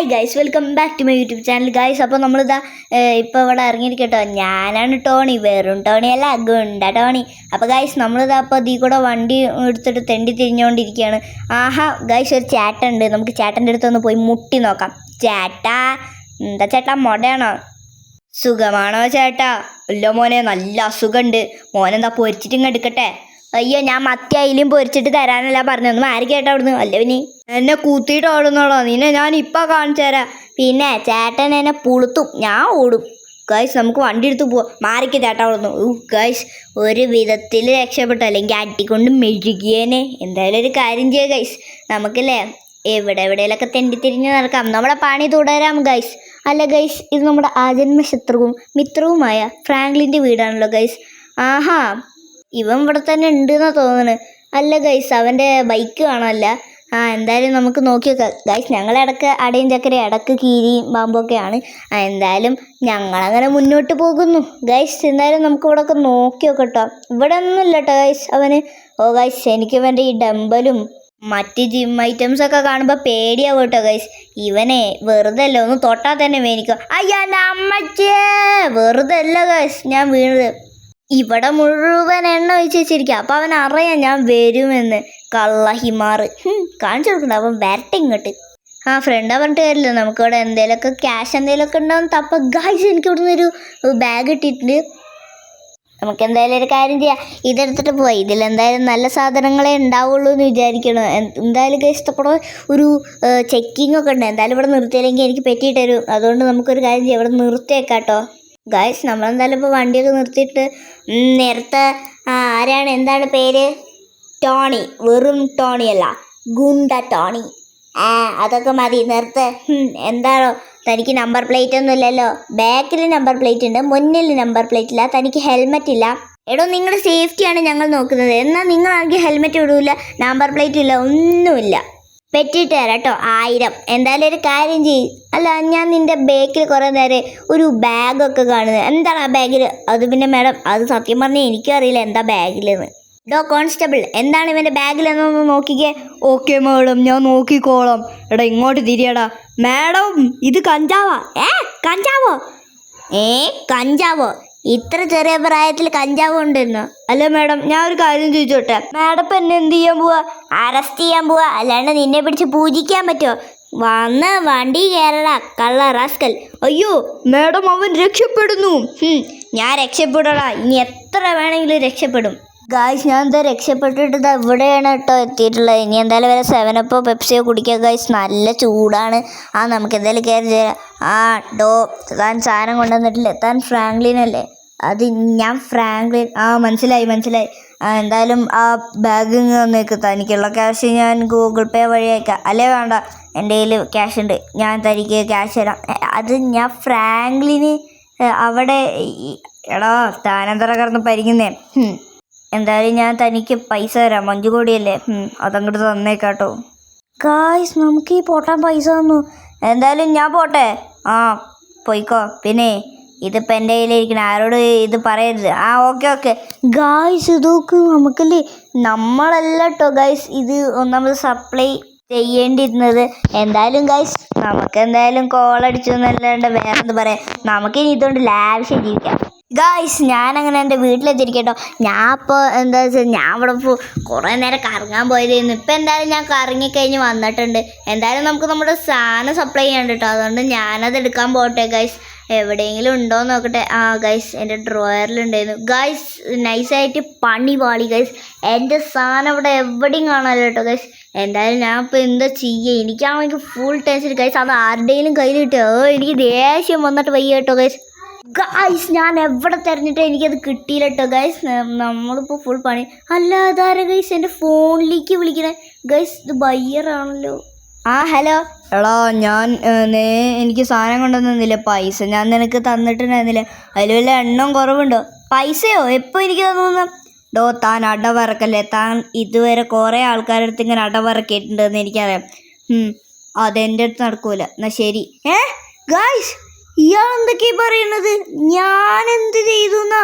Hi guys welcome back to my YouTube channel guys അപ്പോൾ നമ്മളിതാ ഇപ്പോൾ ഇവിടെ ഇറങ്ങിയിരിക്കട്ടോ. ഞാനാണ് ടോണി വെറും ടോണി അല്ല ഗുണ്ട ടോണി. അപ്പോൾ ഗൈസ് നമ്മളിതാ അപ്പോൾ ഇതിൽ കൂടെ വണ്ടി എടുത്തിട്ട് തെണ്ടി തിരിഞ്ഞുകൊണ്ടിരിക്കുകയാണ് ആഹാ ഗൈസ് ഒരു ചേട്ടനുണ്ട്. നമുക്ക് ചേട്ടന്റെ അടുത്തൊന്ന് പോയി മുട്ടി നോക്കാം. ചേട്ടാ എന്താ ചേട്ടാ മൊടയാണോ? സുഖമാണോ ചേട്ടാ? ഇല്ല മോനെ നല്ല അസുഖമുണ്ട് മോനെന്താ പൊരിച്ചിട്ടിങ്ങെടുക്കട്ടെ അയ്യോ ഞാൻ മത്തി അയിലും പൊരിച്ചിട്ട് തരാനല്ല പറഞ്ഞൊന്നും ആര് കേട്ടോ അവിടുന്ന് അല്ല പിന്നെ എന്നെ കൂത്തിയിട്ട് ഓടുന്നോളോ നിന്നെ ഞാൻ ഇപ്പം കാണിച്ചു തരാം. പിന്നെ ചേട്ടൻ എന്നെ പുളുത്തും. ഞാൻ ഓടും. ഗൈസ് നമുക്ക് വണ്ടി എടുത്ത് പോവാം. മാറിക്ക് ചേട്ടാ അവിടുന്ന്. ഊ ഗൈസ് ഒരു വിധത്തിൽ രക്ഷപ്പെട്ടു. അല്ലെങ്കിൽ അടിക്കൊണ്ട് മെഴുകിയേനെ. എന്തായാലും ഒരു കാര്യം ചെയ്യുക ഗൈസ് നമുക്കല്ലേ എവിടെ എവിടെയെങ്കിലൊക്കെ തെണ്ടി തിരിഞ്ഞ് നടക്കാം. നമ്മുടെ പണി തുടരാം ഗൈസ് അല്ല ഗൈസ് ഇത് നമ്മുടെ ആജന്മ ശത്രുവും മിത്രവുമായ ഫ്രാങ്ക്ലിന്റെ വീടാണല്ലോ ഗൈസ് ആഹാ. ഇവൻ ഇവിടെ തന്നെ ഉണ്ട് എന്നാ തോന്നുന്നത് അല്ല ഗൈസ് അവന്റെ ബൈക്ക് കാണാനല്ല. ആ എന്തായാലും നമുക്ക് നോക്കി നോക്കാം ഗൈസ് ഞങ്ങളിടക്ക് അടയും ചക്കര ഇടയ്ക്ക് കീരിയും പാമ്പൊക്കെയാണ് ആ എന്തായാലും ഞങ്ങളങ്ങനെ മുന്നോട്ട് പോകുന്നു. ഗൈസ് എന്തായാലും നമുക്ക് ഇവിടെ ഒക്കെ നോക്കി നോക്കട്ടോ ഇവിടെ ഒന്നും ഇല്ല കേട്ടോ ഗൈസ് അവന്. ഓ ഗൈസ് എനിക്ക് ഇവന്റെ ഈ ഡമ്പലും മറ്റ് ജിം ഐറ്റംസ് ഒക്കെ കാണുമ്പോൾ പേടിയാവും കേട്ടോ ഗൈസ് ഇവനെ വെറുതെ അല്ല ഒന്ന് തൊട്ടാൽ തന്നെ മേനിക്കും. അയ്യാ അമ്മച്ചേ! വെറുതെ അല്ല ഗൈസ് ഞാൻ വീണത്. ഇവിടെ മുഴുവൻ എണ്ണ ഒഴിച്ച് വെച്ചിരിക്കുക അപ്പം അവൻ അറിയാം ഞാൻ വരുമെന്ന്. കള്ള ഹിമാറ് ഹും, കാണിച്ചു കൊടുക്കണ്ട അവൻ വരട്ടെ ഇങ്ങോട്ട്. ആ ഫ്രണ്ട് പറഞ്ഞിട്ട് കാര്യമില്ല. നമുക്കിവിടെ എന്തെങ്കിലുമൊക്കെ ക്യാഷ് എന്തെങ്കിലുമൊക്കെ ഉണ്ടാവും തപ്പ. ഗായ്സ് എനിക്ക് ഇവിടുന്ന് ഒരു ബാഗ് ഇട്ടിട്ടുണ്ട് നമുക്ക് എന്തായാലും ഒരു കാര്യം ചെയ്യാം. ഇതെടുത്തിട്ട് പോയി. ഇതിലെന്തായാലും നല്ല സാധനങ്ങളെ ഉണ്ടാവുള്ളൂ എന്ന് വിചാരിക്കണം. എന്തായാലും ഇഷ്ടപ്പെടുന്ന ഒരു ചെക്കിംഗ് ഒക്കെ ഉണ്ട്. എന്തായാലും ഇവിടെ നിർത്തിയില്ലെങ്കിൽ എനിക്ക് പറ്റിയിട്ട് തരും അതുകൊണ്ട് നമുക്കൊരു കാര്യം ചെയ്യാം. ഇവിടെ നിർത്തിയേക്കാം കേട്ടോ ഗായ്സ് നമ്മളെന്തായാലും ഇപ്പോൾ വണ്ടിയൊക്കെ നിർത്തിയിട്ട് നേരത്തെ ആരാണ് എന്താണ് പേര്? ടോണി വെറും ടോണി അല്ല ഗുണ്ട ടോണി. ആ അതൊക്കെ മതി നേരത്തെ ഉം, എന്താണോ തനിക്ക് നമ്പർ പ്ലേറ്റ് ഒന്നും ഇല്ലല്ലോ. ബാക്കിൽ നമ്പർ പ്ലേറ്റ് ഉണ്ട് മുന്നിൽ നമ്പർ പ്ലേറ്റ് ഇല്ല തനിക്ക് ഹെൽമെറ്റ് ഇല്ല. എടോ നിങ്ങളുടെ സേഫ്റ്റിയാണ് ഞങ്ങൾ നോക്കുന്നത്. എന്നാൽ നിങ്ങളാണെങ്കിൽ ഹെൽമെറ്റ് ഇടൂല നമ്പർ പ്ലേറ്റ് ഇല്ല ഒന്നുമില്ല. പെറ്റിട്ട് തരാം കേട്ടോ. ആയിരം. എന്തായാലും ഒരു കാര്യം ചെയ് അല്ല ഞാൻ നിന്റെ ബാഗിൽ കുറേ നേരം ഒരു ബാഗൊക്കെ കാണുന്നത്. എന്താണ് ആ ബാഗിൽ അത് പിന്നെ മാഡം അത് സത്യം പറഞ്ഞാൽ എനിക്കും അറിയില്ല എന്താ ബാഗിലെന്ന് ഡോ കോൺസ്റ്റബിൾ എന്താണ് ഇവന്റെ ബാഗിലെന്നൊന്ന് നോക്കിക്കേ. ഓക്കെ മാഡം ഞാൻ നോക്കിക്കോളാം. എടാ ഇങ്ങോട്ട് തിരിയടാ. മാഡം ഇത് കഞ്ചാവാ. ഏ കഞ്ചാവോ? ഏ കഞ്ചാവോ? ഇത്ര ചെറിയ പ്രായത്തിൽ കഞ്ചാവ് ഉണ്ടെന്നോ അല്ല മാഡം ഞാൻ ഒരു കാര്യം ചോദിച്ചോട്ടെ? മാഡം ഇപ്പം എന്നെ എന്ത് ചെയ്യാൻ പോവാ? അറസ്റ്റ് ചെയ്യാൻ പോവാ. അല്ലാണ്ട് നിന്നെ പിടിച്ച് പൂജിക്കാൻ പറ്റുമോ വന്ന് വണ്ടി കയറടാ കള്ള റാസ്കൽ. അയ്യോ മാഡം അവൻ രക്ഷപ്പെടുന്നു. ഞാൻ രക്ഷപ്പെടടാ. ഇനി എത്ര വേണമെങ്കിലും രക്ഷപ്പെടും. ഗായ്സ് ഞാൻ എന്താ രക്ഷപ്പെട്ടിട്ട് ഇവിടെയാണ് കേട്ടോ എത്തിയിട്ടുള്ളത്. ഇനി എന്തായാലും വരെ സെവനപ്പോ പെപ്സിയോ കുടിക്കുക ഗായ്സ് നല്ല ചൂടാണ്. ആ നമുക്ക് എന്തായാലും കയറി തരാം ആ ഡോ താൻ സാധനം കൊണ്ടുവന്നിട്ടില്ലേ. താൻ ഫ്രാങ്ക്ലിൻ അല്ലേ? അത് ഞാൻ ഫ്രാങ്ക്ലിൻ ആ മനസ്സിലായി മനസ്സിലായി. ആ എന്തായാലും ആ ബാഗ് ഇങ്ങ് തന്നേക്ക്. തനിക്കുള്ള ക്യാഷ് ഞാൻ ഗൂഗിൾ പേ വഴി അയക്കാം. അല്ലേ വേണ്ട? എന്റെ കയ്യിൽ ക്യാഷ് ഉണ്ട്. ഞാൻ തനിക്ക് ക്യാഷ് തരാം. അത് ഞാൻ ഫ്രാങ്ക്ലിന് അവിടെ എടാ താനെന്തറ കിടന്ന് പരിക്കുന്നേ. എന്തായാലും ഞാൻ തനിക്ക് പൈസ തരാം. അഞ്ചു കോടിയല്ലേ? അതങ്ങോട്ട് തന്നേക്കാട്ടോ. കായ്സ് നമുക്ക് ഈ പോട്ടാൻ പൈസ തന്നു. എന്തായാലും ഞാൻ പോട്ടെ. ആ പോയിക്കോ. പിന്നെ ഇതിപ്പോൾ എന്റെ കയ്യിലിരിക്കണം ആരോട് ഇത് പറയരുത്. ആ ഓക്കെ ഓക്കെ. ഗായ്സ് ഇതൊക്കെ നമുക്കല്ലേ നമ്മളല്ല കേട്ടോ ഗായ്സ് ഇത് ഒന്നാമത് സപ്ലൈ ചെയ്യേണ്ടിയിരുന്നത്. എന്തായാലും ഗൈസ് നമുക്ക് എന്തായാലും കോൾ അടിച്ചു എന്നല്ലാണ്ട് വേറെ എന്ത് പറയാം? നമുക്കിനി ഇതുകൊണ്ട് ലാവശ്യം ജീവിക്കാം. ഗായ്സ് ഞാനങ്ങനെ എന്റെ വീട്ടിലെത്തിരിക്കട്ടോ ഞാൻ ഇപ്പോൾ എന്താ വെച്ചാൽ ഞാൻ അവിടെ ഇപ്പോൾ കുറേ നേരം കറങ്ങാൻ പോയതായിരുന്നു ഇപ്പം എന്തായാലും ഞാൻ കറങ്ങിക്കഴിഞ്ഞ് വന്നിട്ടുണ്ട്. എന്തായാലും നമുക്ക് നമ്മുടെ സാധനം സപ്ലൈ ചെയ്യാണ്ട് കേട്ടോ അതുകൊണ്ട് ഞാനത് എടുക്കാൻ പോട്ടെ ഗൈസ് എവിടെയെങ്കിലും ഉണ്ടോ എന്ന് നോക്കട്ടെ. ആ ഗൈസ് എന്റെ ഡ്രോയറിലുണ്ടായിരുന്നു ഗൈസ് നൈസായിട്ട് പണി പാളി ഗൈസ് എന്റെ സാധനം ഇവിടെ എവിടെയും കാണാമല്ലോ കേട്ടോ ഗൈസ് എന്തായാലും ഞാൻ ഇപ്പോൾ എന്താ ചെയ്യുക എനിക്കാണെങ്കിൽ ഫുൾ ടെൻഷൻ ഗൈസ് അത് ആരുടെയും കയ്യിൽ കിട്ടുക എനിക്ക് ദേഷ്യം വന്നിട്ട് വയ്യ കേട്ടോ ഗൈസ് ഗൈസ് ഞാൻ എവിടെ തിരഞ്ഞിട്ട് എനിക്കത് കിട്ടിയില്ല കേട്ടോ ഗൈസ് നമ്മളിപ്പോൾ ഫുൾ പണി. അല്ല അതാരാ ഗൈസ് എന്റെ ഫോണിലേക്ക് വിളിക്കണേ. ഗൈസ് ഇത് ബയ്യറാണല്ലോ ആ ഹലോ എടാ ഞാൻ നേ എനിക്ക് സാധനം കൊണ്ടുവന്നില്ല പൈസ? ഞാൻ നിനക്ക് തന്നിട്ടുണ്ടായിരുന്നില്ല? അതിൽ വല്ല എണ്ണം കുറവുണ്ടോ? പൈസയോ? എപ്പോൾ എനിക്ക് തന്നു ഡോ താൻ അടവറക്കല്ലേ? താൻ ഇതുവരെ കുറേ ആൾക്കാരുടെ അടുത്ത് ഇങ്ങനെ അടവറക്കിയിട്ടുണ്ടെന്ന് എനിക്കറിയാം. അതെന്റെ അടുത്ത് നടക്കൂല. എന്നാ ശരി. ഏ ഗായ്സ് ഇയാൾ എന്തൊക്കെയാ പറയുന്നത് ഞാൻ എന്ത് ചെയ്തു എന്നാ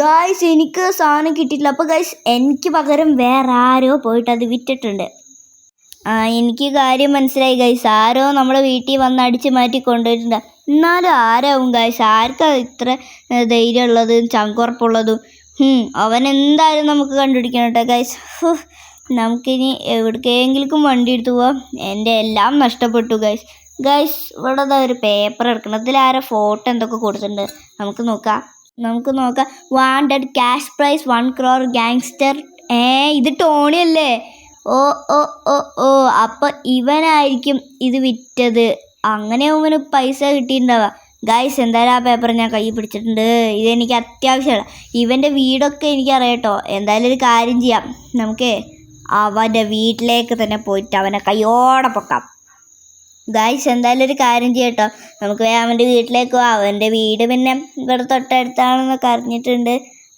ഗായ്സ് എനിക്ക് സാധനം കിട്ടിയിട്ടില്ല. അപ്പോൾ ഗായ്സ് എനിക്ക് പകരം വേറെ ആരോ പോയിട്ട് അത് വിറ്റിട്ടുണ്ട്. ആ എനിക്ക് കാര്യം മനസ്സിലായി ഗൈസ് ആരോ നമ്മുടെ വീട്ടിൽ വന്ന് അടിച്ച് മാറ്റി കൊണ്ടുവരുന്നുണ്ട്. എന്നാലും ആരാവും ഗൈസ് ആർക്കാ ഇത്ര ധൈര്യമുള്ളതും ചങ്കുറപ്പുള്ളതും? അവൻ എന്തായാലും നമുക്ക് കണ്ടുപിടിക്കണം കേട്ടോ ഗൈസ് നമുക്കിനി എവിടേക്കെങ്കിലും വണ്ടി എടുത്തു പോവാം. എന്റെ എല്ലാം നഷ്ടപ്പെട്ടു ഗൈസ് ഗൈസ് ഇവിടെ ഒരു പേപ്പർ എടുക്കണം ഇതിൽ ആരോ ഫോട്ടോ എന്തൊക്കെ കൊടുത്തിട്ടുണ്ട്. നമുക്ക് നോക്കാം. നമുക്ക് നോക്കാം. Wanted cash prize one crore gangster ഏ ഇത് ടോണി അല്ലേ? ഓ ഓ ഓ ഓ. അപ്പം ഇവനായിരിക്കും ഇത് വിറ്റത്. അങ്ങനെ അവന് പൈസ കിട്ടിയിട്ടുണ്ടാവുക ഗൈസ് എന്തായാലും ആ പേപ്പർ ഞാൻ കൈ പിടിച്ചിട്ടുണ്ട്. ഇതെനിക്ക് അത്യാവശ്യമാണ്. ഇവന്റെ വീടൊക്കെ എനിക്ക് കേട്ടോ എന്തായാലും ഒരു കാര്യം ചെയ്യാം. നമുക്ക് അവന്റെ വീട്ടിലേക്ക് തന്നെ പോയിട്ട് അവനെ കയ്യോടെ പൊക്കാം. ഗായ്സ് എന്തായാലും ഒരു കാര്യം ചെയ്യട്ടോ. നമുക്ക് അവന്റെ വീട്ടിലേക്ക് പോവാം അവന്റെ വീട് പിന്നെ ഇവിടെ തൊട്ടടുത്താണെന്നൊക്കെ അറിഞ്ഞിട്ടുണ്ട്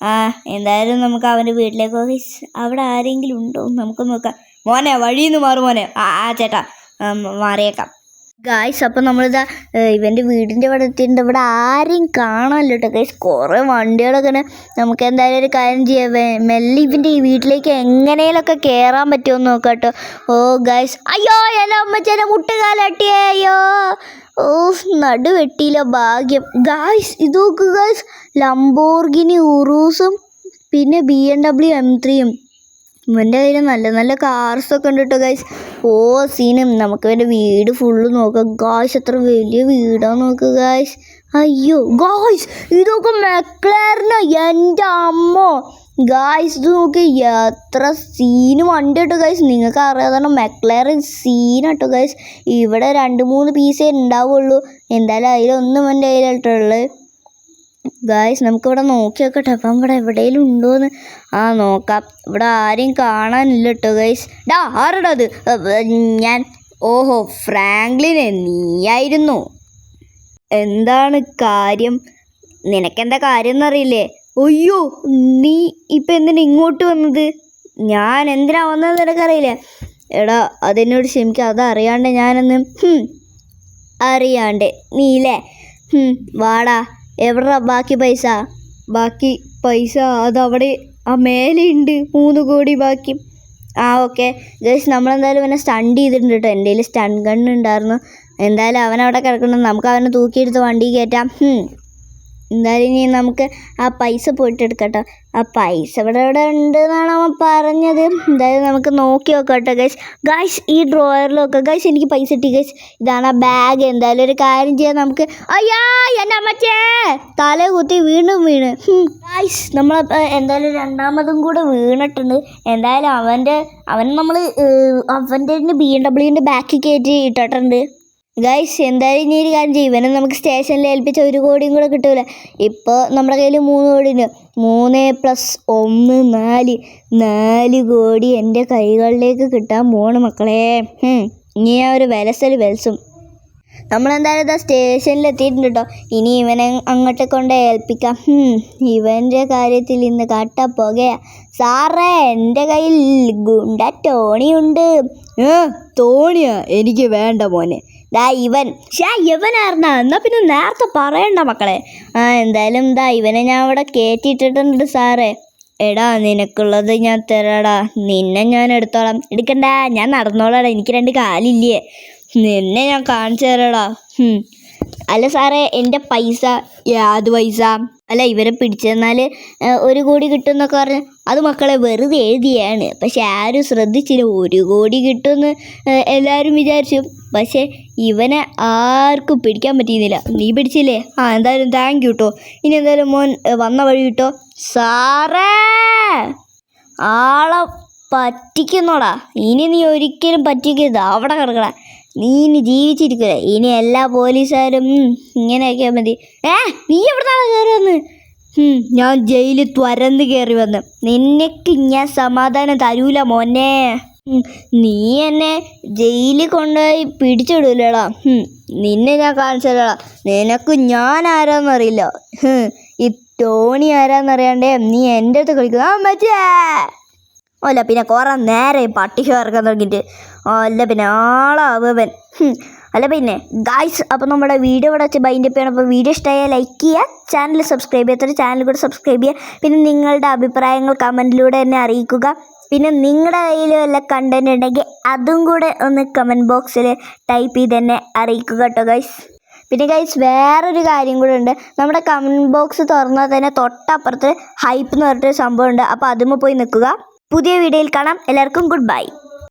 ആ എന്തായാലും നമുക്ക് അവന്റെ വീട്ടിലേക്ക് ഗൈസ് അവിടെ ആരെങ്കിലും ഉണ്ടോ? നമുക്ക് നോക്കാം. മോനെ വഴിയിൽ നിന്ന് മാറും മോനെ. ആ ചേട്ടാ മാറിയേക്കാം. ഗായ്സ് അപ്പം നമ്മളിതാ ഇവന്റെ വീടിന്റെ ഇവിടെ എത്തിയിട്ടുണ്ട്. ഇവിടെ ആരെയും കാണാനില്ല കേട്ടോ ഗൈസ് കുറേ വണ്ടികളൊക്കെ നമുക്ക് എന്തായാലും ഒരു കാര്യം ചെയ്യാം. മെല്ലെ ഇവന്റെ ഈ വീട്ടിലേക്ക് എങ്ങനെയൊക്കെ കയറാൻ പറ്റുമോ എന്ന് നോക്കാം കേട്ടോ ഓ ഗൈസ് അയ്യോ എന്റെ അമ്മച്ചേനെ മുട്ടുകാലട്ടിയേ അയ്യോ. ഓ നടു വെട്ടിയില്ല ഭാഗ്യം. ഗായ്സ് ഇത് നോക്ക് ഗായ്സ് ലംബോർഗിനി ഉറൂസും പിന്നെ ബി എം ഡബ്ല്യു എം ത്രീയും ഇവന്റെ കയ്യിൽ നല്ല നല്ല കാർസൊക്കെ ഉണ്ട് കേട്ടോ ഗൈസ് ഓ സീനും നമുക്ക് ഇവന്റെ വീട് ഫുള്ള് നോക്കാം. ഗായ്സ് എത്ര വലിയ വീടാണ് നോക്ക് ഗായ്സ് അയ്യോ ഗായ്സ് ഇതൊക്കെ മെക്ലേറിനോ എന്റെ അമ്മോ. ഗായ്സ് ഇത് നോക്കി. എത്ര സീന് വണ്ടി കേട്ടോ ഗൈസ് നിങ്ങൾക്ക് അറിയാതാണ് മെക്ലാറിൻ സീനട്ടോ ഗൈസ് ഇവിടെ രണ്ട് മൂന്ന് പീസേ ഉണ്ടാവുള്ളൂ എന്തായാലും അതിലൊന്നും എന്റെ കയ്യിലായിട്ടുള്ളത് ഗായ്സ് നമുക്കിവിടെ നോക്കി നോക്കട്ടെ അപ്പം ഇവിടെ എവിടെയെങ്കിലും ഉണ്ടോയെന്ന് ആ നോക്കാം. ഇവിടെ ആരെയും കാണാനില്ല കേട്ടോ ഗൈസ് ഡാ ആരുടെ അത്? ഞാൻ ഓഹോ ഫ്രാങ്ക്ലിനെ നീയായിരുന്നു. എന്താണ് കാര്യം? നിനക്കെന്താ കാര്യം എന്നറിയില്ലേ അയ്യോ നീ ഇപ്പം എന്തിനാ ഇങ്ങോട്ട് വന്നത്? ഞാൻ എന്തിനാ വന്നത് നിനക്കറിയില്ലേ? എടാ അതെന്നോട് ക്ഷമിക്കുക അതറിയാണ്ട് ഞാനൊന്ന് അറിയാണ്ട്. നീ ഇല്ലേ? വാടാ. എവിടാ ബാക്കി പൈസ? ബാക്കി പൈസ അതവിടെ ആ മേലെയുണ്ട് മൂന്ന് കോടി ബാക്കി. ആ ഓക്കെ. ജസ്റ്റ് നമ്മളെന്തായാലും ഇവനെ സ്റ്റണ്ട് ചെയ്തിട്ടുണ്ട് കേട്ടോ. എന്റെ കയ്യിൽ സ്റ്റൺ ഗണ്ണ് ഉണ്ടായിരുന്നു. എന്തായാലും അവനവിടെ കിടക്കണം നമുക്ക് അവനെ തൂക്കിയെടുത്ത് വണ്ടി കയറ്റാം. എന്തായാലും ഇനി നമുക്ക് ആ പൈസ പോയിട്ട് എടുക്കട്ടോ ആ പൈസ ഇവിടെ ഇവിടെ ഉണ്ട് എന്നാണ് അവൻ പറഞ്ഞത്. എന്തായാലും നമുക്ക് നോക്കി നോക്കട്ടെ കേട്ടോ ഗൈസ് ഗൈസ് ഈ ഡ്രോയറിൽ നോക്കാം ഗൈസ് എനിക്ക് പൈസ കിട്ടി ഗൈസ് ഇതാണ് ആ ബാഗ് എന്തായാലും ഒരു കാര്യം ചെയ്യാൻ നമുക്ക്. അയ്യാ എന്റെ അമ്മച്ചേ! തല കുത്തി വീണ്ടും വീണ്. ഗൈസ് നമ്മൾ എന്തായാലും രണ്ടാമതും കൂടെ വീണിട്ടുണ്ട്. എന്തായാലും അവന്റെ അവൻ നമ്മൾ അവന്റെ ബി എം ഡബ്ല്യുവിന്റെ ബാക്കിൽ കയറ്റി ഇട്ടിട്ടുണ്ട്. ഗൈസ് എന്തായാലും ഇനി ഒരു കാര്യം ചെയ്യും. ഇവനെ നമുക്ക് സ്റ്റേഷനിൽ ഏൽപ്പിച്ച ഒരു കോടിയും കൂടെ കിട്ടൂല? ഇപ്പോൾ നമ്മുടെ കയ്യിൽ മൂന്ന് കോടി ഉണ്ട് മൂന്ന് പ്ലസ് ഒന്ന് നാല്. നാല് കോടി എന്റെ കൈകളിലേക്ക് കിട്ടാൻ പോണ് മക്കളെ. ഇനി ആ ഒരു വിലസൽ വിലസും. നമ്മളെന്തായാലും ഇതാ സ്റ്റേഷനിൽ എത്തിയിട്ടുണ്ട് കേട്ടോ ഇനി ഇവനെ അങ്ങോട്ട് കൊണ്ട് ഏൽപ്പിക്കാം. ഇവന്റെ കാര്യത്തിൽ ഇന്ന് കട്ട പുകയാ. സാറേ എന്റെ കയ്യിൽ ഗുണ്ട ടോണിയുണ്ട്. ഏ തോണിയാ എനിക്ക് വേണ്ട മോനെ. ദാ ഇവൻ. ഷാ ഇവനായിരുന്നാ? എന്നാൽ പിന്നെ നേരത്തെ പറയണ്ട മക്കളെ. ആ എന്തായാലും ദാ ഇവനെ ഞാൻ അവിടെ കയറ്റിയിട്ടിട്ടുണ്ട് സാറേ. എടാ നിനക്കുള്ളത് ഞാൻ തരാടാ. നിന്നെ ഞാൻ എടുത്തോളാം. എടുക്കണ്ട ഞാൻ നടന്നോളാടാ. എനിക്ക് രണ്ട് കാലില്ലേ. നിന്നെ ഞാൻ കാണിച്ചു തരാടാ. അല്ല സാറേ എന്റെ പൈസ. യാത് പൈസ. അല്ല ഇവരെ പിടിച്ചെന്നാൽ ഒരു കോടി കിട്ടുമെന്നൊക്കെ പറഞ്ഞ് അത് മക്കളെ വെറുതെ എഴുതിയാണ്. പക്ഷെ ആരും ശ്രദ്ധിച്ചില്ല. ഒരു കോടി കിട്ടുമെന്ന് എല്ലാവരും വിചാരിച്ചു. പക്ഷെ ഇവനെ ആർക്കും പിടിക്കാൻ പറ്റിയിരുന്നില്ല. നീ പിടിച്ചില്ലേ? ആ എന്തായാലും താങ്ക് യു കേട്ടോ ഇനി എന്തായാലും മോൻ വന്ന വഴി കിട്ടോ? സാറേ! ആളെ പറ്റിക്കുന്നോടാ. ഇനി നീ ഒരിക്കലും പറ്റിക്കരുത്. അവിടെ കിടക്കടാ നീ ഇനി ജീവിച്ചിരിക്കുക ഇനി എല്ലാ പോലീസുകാരും ഇങ്ങനെയൊക്കെ മതി. ഏ നീ എവിടുന്നാണ് കയറി വന്ന്? ഞാൻ ജയിലിൽ തുരന്ന് കയറി വന്ന്. നിനക്ക് ഞാൻ സമാധാനം തരൂല മോനെ. നീ എന്നെ ജയിലിൽ കൊണ്ടുപോയി പിടിച്ചിടൂലടാ. നിന്നെ ഞാൻ കാണിച്ചു നിനക്ക് ഞാൻ ആരാന്നറിയില്ല. ഈ ടോണി ആരാന്നറിയാണ്ടേ നീ എന്റെ അടുത്ത് കളിക്കുക ആ മറ്റേ! അല്ല പിന്നെ കുറേ നേരെ പട്ടിക ഇറക്കാൻ തുടങ്ങിയിട്ട് അല്ല പിന്നെ ആളാവൻ. അല്ല പിന്നെ ഗായ്സ് അപ്പോൾ നമ്മുടെ വീഡിയോ ഇവിടെ വെച്ച് ബൈൻഡ് ചെയ്യണം. അപ്പോൾ വീഡിയോ ഇഷ്ടമായാൽ ലൈക്ക് ചെയ്യുക. ചാനൽ സബ്സ്ക്രൈബ് ചെയ്യാത്തൊരു ചാനൽ കൂടെ സബ്സ്ക്രൈബ് ചെയ്യുക. പിന്നെ നിങ്ങളുടെ അഭിപ്രായങ്ങൾ കമന്റിലൂടെ തന്നെ അറിയിക്കുക. പിന്നെ നിങ്ങളുടെ കയ്യിൽ വല്ല കണ്ടന്റ് ഉണ്ടെങ്കിൽ അതും കൂടെ ഒന്ന് കമന്റ് ബോക്സിൽ ടൈപ്പ് ചെയ്ത് തന്നെ അറിയിക്കുക കേട്ടോ ഗൈസ് പിന്നെ ഗൈസ് വേറൊരു കാര്യം കൂടെ ഉണ്ട്. നമ്മുടെ കമന്റ് ബോക്സ് തുറന്നാൽ തന്നെ തൊട്ടപ്പുറത്ത് ഹൈപ്പ് എന്ന് പറഞ്ഞിട്ടൊരു സംഭവം ഉണ്ട്. അപ്പോൾ അതുമ്മ പോയി നിൽക്കുക. പുതിയ വീഡിയോയിൽ കാണാം. എല്ലാവർക്കും ഗുഡ് ബൈ